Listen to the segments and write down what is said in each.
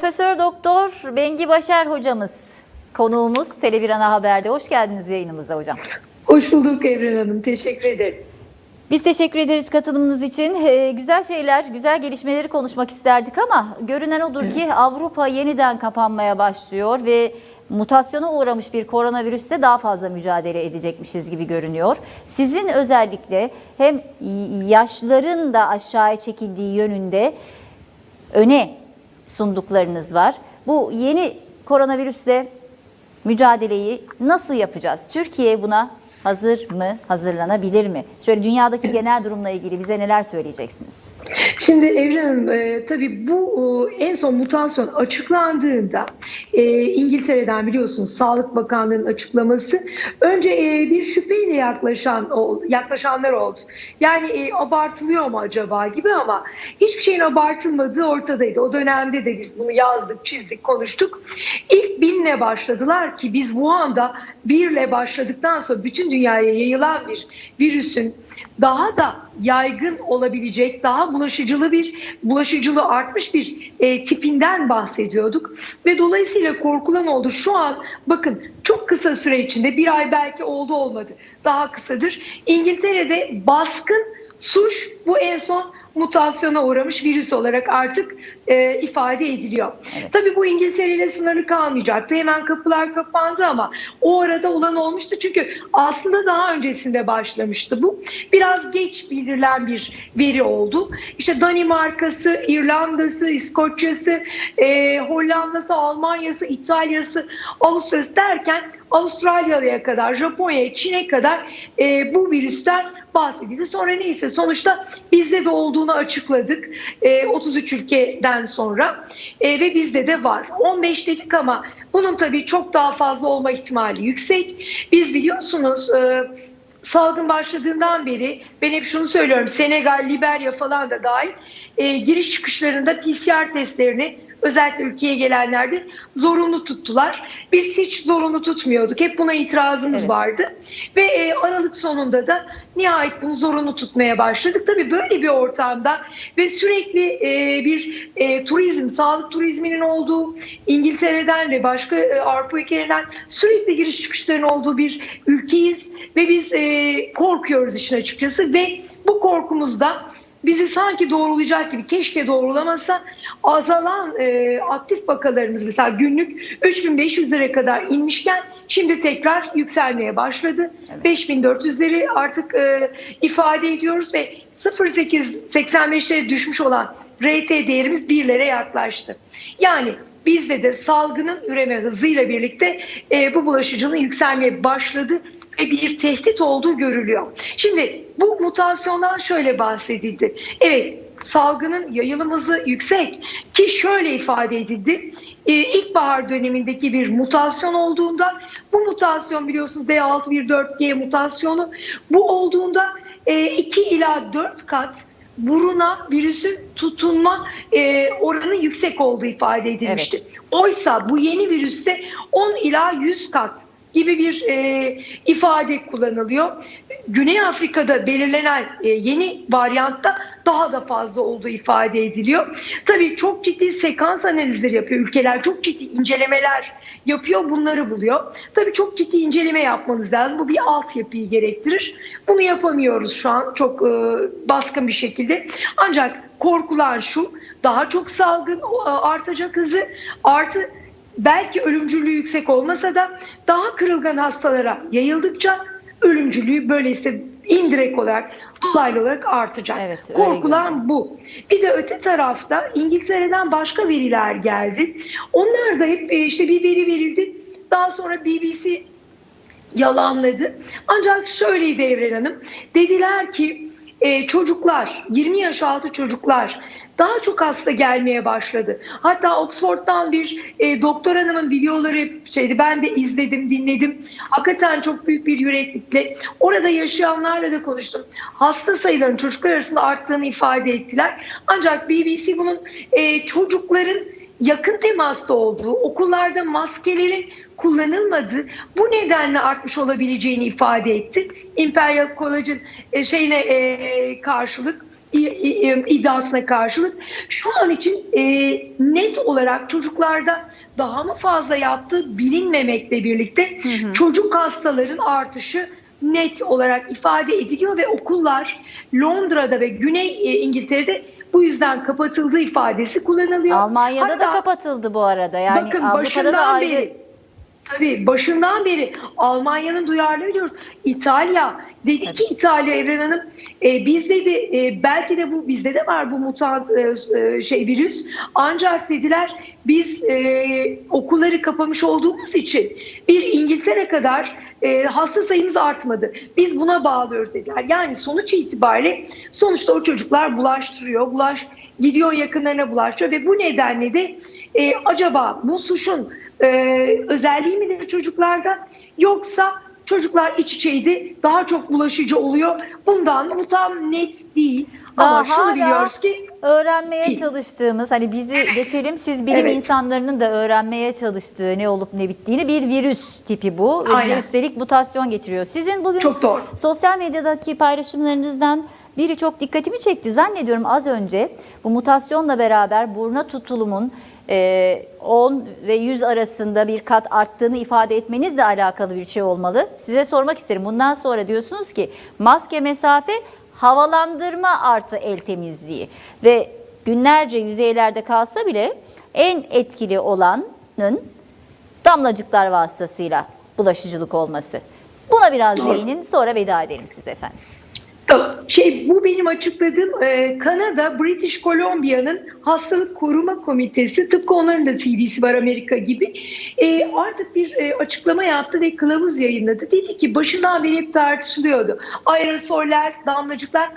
Profesör Doktor Bengi Başar hocamız konuğumuz Tele1 Ana Haber'de. Hoş geldiniz yayınımıza hocam. Hoş bulduk Evren Hanım. Teşekkür ederim. Biz teşekkür ederiz katılımınız için. Ee, güzel şeyler, güzel gelişmeleri konuşmak isterdik ama görünen odur ki Avrupa yeniden kapanmaya başlıyor ve mutasyona uğramış bir koronavirüste daha fazla mücadele edecekmişiz gibi görünüyor. Sizin özellikle hem yaşların da aşağıya çekildiği yönünde öne sunduklarınız var. Bu yeni koronavirüsle mücadeleyi nasıl yapacağız? Türkiye buna hazır mı, hazırlanabilir mi? Şöyle dünyadaki genel durumla ilgili bize neler söyleyeceksiniz? Şimdi Evren Hanım e, tabii bu e, en son mutasyon açıklandığında e, İngiltere'den biliyorsunuz Sağlık Bakanlığı'nın açıklaması önce e, bir şüpheyle yaklaşan yaklaşanlar oldu. Yani e, abartılıyor mu acaba gibi ama hiçbir şeyin abartılmadığı ortadaydı. O dönemde de biz bunu yazdık, çizdik, konuştuk. İlk binle başladılar ki biz Wuhan'da birle başladıktan sonra bütün dünyaya yayılan bir virüsün daha da yaygın olabilecek, daha bulaşıcılı bir, bulaşıcılığı artmış bir e, tipinden bahsediyorduk. Ve dolayısıyla korkulan oldu. Şu an bakın çok kısa süre içinde bir ay belki oldu olmadı. Daha kısadır. İngiltere'de baskın suç bu en son mutasyona uğramış virüs olarak artık e, ifade ediliyor. Evet. Tabii bu İngiltere ile sınırlı kalmayacaktı. Hemen kapılar kapandı ama o arada olan olmuştu. Çünkü aslında daha öncesinde başlamıştı bu. Biraz geç bildirilen bir veri oldu. İşte Danimarka'sı, İrlanda'sı, İskoçya'sı, e, Hollanda'sı, Almanya'sı, İtalya'sı, Avustralya'sı derken Avustralya'ya kadar, Japonya'ya, Çin'e kadar e, bu virüsten bahsedildi. Sonra neyse sonuçta bizde de olduğunu açıkladık e, 33 ülkeden sonra E, ve bizde de var. 15 dedik ama bunun tabii çok daha fazla olma ihtimali yüksek. Biz biliyorsunuz e, salgın başladığından beri ben hep şunu söylüyorum Senegal, Liberya falan da dahil e, giriş çıkışlarında PCR testlerini özellikle ülkeye gelenlerde zorunlu tuttular. Biz hiç zorunlu tutmuyorduk. Hep buna itirazımız Evet. vardı. Ve e, Aralık sonunda da nihayet bunu zorunlu tutmaya başladık. Tabii böyle bir ortamda ve sürekli e, bir e, turizm, sağlık turizminin olduğu İngiltere'den ve başka e, Avrupa ülkelerinden sürekli giriş çıkışların olduğu bir ülkeyiz ve biz e, korkuyoruz işin açıkçası ve bu korkumuzda bizi sanki doğrulayacak gibi keşke doğrulamasa azalan e, aktif vakalarımız mesela günlük 3500 lira kadar inmişken şimdi tekrar yükselmeye başladı. 5400'leri artık e, ifade ediyoruz ve 0.885'lere düşmüş olan RT değerimiz 1'lere yaklaştı. Yani bizde de salgının üreme hızıyla birlikte e, bu bulaşıcılığın yükselmeye başladı bir tehdit olduğu görülüyor. Şimdi bu mutasyondan şöyle bahsedildi. Evet salgının yayılım hızı yüksek ki şöyle ifade edildi. Ee, ilkbahar dönemindeki bir mutasyon olduğunda bu mutasyon biliyorsunuz D614G mutasyonu bu olduğunda 2 ila 4 kat buruna virüsün tutunma e, oranı yüksek olduğu ifade edilmişti. Oysa bu yeni virüste 10 ila 100 kat gibi bir e, ifade kullanılıyor. Güney Afrika'da belirlenen e, yeni varyantta daha da fazla olduğu ifade ediliyor. Tabii çok ciddi sekans analizleri yapıyor ülkeler, çok ciddi incelemeler yapıyor, bunları buluyor. Tabii çok ciddi inceleme yapmanız lazım. Bu bir altyapıyı gerektirir. Bunu yapamıyoruz şu an çok e, baskın bir şekilde. Ancak korkulan şu, daha çok salgın o, artacak hızı artı belki ölümcüllüğü yüksek olmasa da daha kırılgan hastalara yayıldıkça ölümcülüğü böyleyse indirekt olarak dolaylı olarak artacak. Evet, Korkulan bu. Bir de öte tarafta İngiltere'den başka veriler geldi. Onlar da hep e, işte bir veri verildi. Daha sonra BBC yalanladı. Ancak şöyleydi Evren Hanım. Dediler ki e, çocuklar, 20 yaş altı çocuklar daha çok hasta gelmeye başladı. Hatta Oxford'dan bir e, doktor hanımın videoları şeydi ben de izledim, dinledim. Hakikaten çok büyük bir yüreklikle orada yaşayanlarla da konuştum. Hasta sayılarının çocuklar arasında arttığını ifade ettiler. Ancak BBC bunun e, çocukların yakın temasta olduğu, okullarda maskelerin kullanılmadığı bu nedenle artmış olabileceğini ifade etti. Imperial College'ın e, şeyine e, karşılık iddiasına karşılık şu an için e, net olarak çocuklarda daha mı fazla yaptığı bilinmemekle birlikte çocuk hastaların artışı net olarak ifade ediliyor ve okullar Londra'da ve Güney e, İngiltere'de bu yüzden kapatıldığı ifadesi kullanılıyor. Almanya'da da Hatta- kapatıldı bu arada. Yani Bakın Avrupa'da başından da ayrı. beri Tabii başından beri Almanya'nın duyarlı biliyoruz. İtalya dedi ki İtalya Evren Hanım e, biz dedi e, belki de bu bizde de var bu mutant e, e, şey virüs ancak dediler biz e, okulları kapamış olduğumuz için bir İngiltere kadar e, hasta sayımız artmadı. Biz buna bağlıyoruz dediler. Yani sonuç itibariyle sonuçta o çocuklar bulaştırıyor. Bulaş gidiyor yakınlarına bulaştırıyor ve bu nedenle de e, acaba bu suçun e, özelliği midir çocuklarda yoksa çocuklar iç içeydi daha çok bulaşıcı oluyor. Bundan bu tam net değil. Ama Daha şunu biliyoruz ki öğrenmeye Ki- çalıştığımız hani bizi geçelim siz bilim Evet. insanlarının da öğrenmeye çalıştığı ne olup ne bittiğini bir virüs tipi bu ve bir de Aynen. üstelik mutasyon geçiriyor. Sizin bugün çok doğru. sosyal medyadaki paylaşımlarınızdan biri çok dikkatimi çekti. Zannediyorum az önce bu mutasyonla beraber buruna tutulumun 10 ve 100 arasında bir kat arttığını ifade etmenizle alakalı bir şey olmalı. Size sormak isterim. Bundan sonra diyorsunuz ki maske mesafe havalandırma artı el temizliği ve günlerce yüzeylerde kalsa bile en etkili olanın damlacıklar vasıtasıyla bulaşıcılık olması. Buna biraz değinin sonra veda edelim size efendim. Şey bu benim açıkladığım e, Kanada British Columbia'nın hastalık koruma komitesi tıpkı onların da CDC var Amerika gibi e, artık bir e, açıklama yaptı ve kılavuz yayınladı. Dedi ki başından beri hep tartışılıyordu. Aerosoller, damlacıklar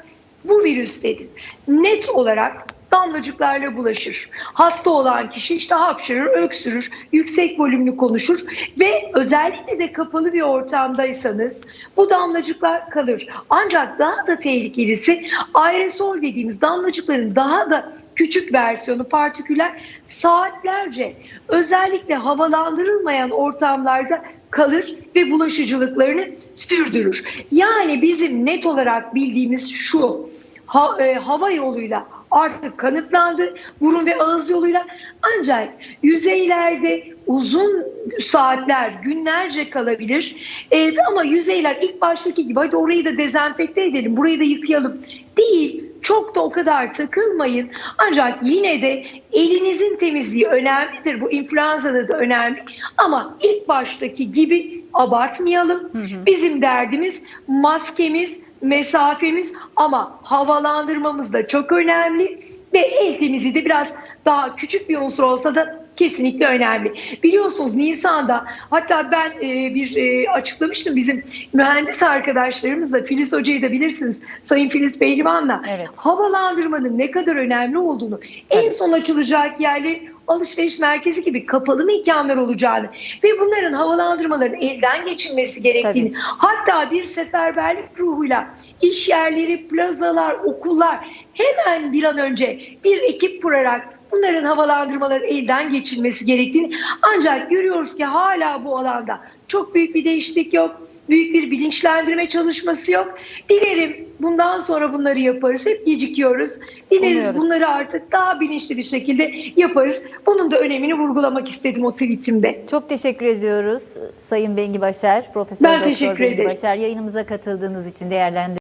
bu virüs dedi. Net olarak damlacıklarla bulaşır. Hasta olan kişi işte hapşırır, öksürür, yüksek volümlü konuşur ve özellikle de kapalı bir ortamdaysanız bu damlacıklar kalır. Ancak daha da tehlikelisi aerosol dediğimiz damlacıkların daha da küçük versiyonu partiküler saatlerce özellikle havalandırılmayan ortamlarda kalır ve bulaşıcılıklarını sürdürür. Yani bizim net olarak bildiğimiz şu ha- e, hava yoluyla artık kanıtlandı burun ve ağız yoluyla. Ancak yüzeylerde uzun saatler günlerce kalabilir. E, ama yüzeyler ilk baştaki gibi hadi orayı da dezenfekte edelim burayı da yıkayalım. değil. Çok da o kadar takılmayın. Ancak yine de elinizin temizliği önemlidir. Bu influenza'da da önemli. Ama ilk baştaki gibi abartmayalım. Bizim derdimiz maskemiz mesafemiz ama havalandırmamız da çok önemli ve el temizliği de biraz daha küçük bir unsur olsa da kesinlikle önemli. Biliyorsunuz Nisan'da hatta ben e, bir e, açıklamıştım bizim mühendis arkadaşlarımızla Filiz Hoca'yı da bilirsiniz Sayın Filiz Pehlivan'la Evet. havalandırmanın ne kadar önemli olduğunu en Evet. son açılacak yerler alışveriş merkezi gibi kapalı mekanlar olacağını ve bunların havalandırmaların elden geçilmesi gerektiğini hatta bir seferberlik ruhuyla iş yerleri, plazalar, okullar hemen bir an önce bir ekip kurarak bunların havalandırmaların elden geçilmesi gerektiğini ancak görüyoruz ki hala bu alanda çok büyük bir değişiklik yok. Büyük bir bilinçlendirme çalışması yok. Dilerim bundan sonra bunları yaparız. Hep gecikiyoruz. Dileriz Umuyoruz. bunları artık daha bilinçli bir şekilde yaparız. Bunun da önemini vurgulamak istedim o tweetimde. Çok teşekkür ediyoruz Sayın Bengi Başar, Profesör Ben Doktor teşekkür Bengi ederim. Başar yayınımıza katıldığınız için değerlendirdiğiniz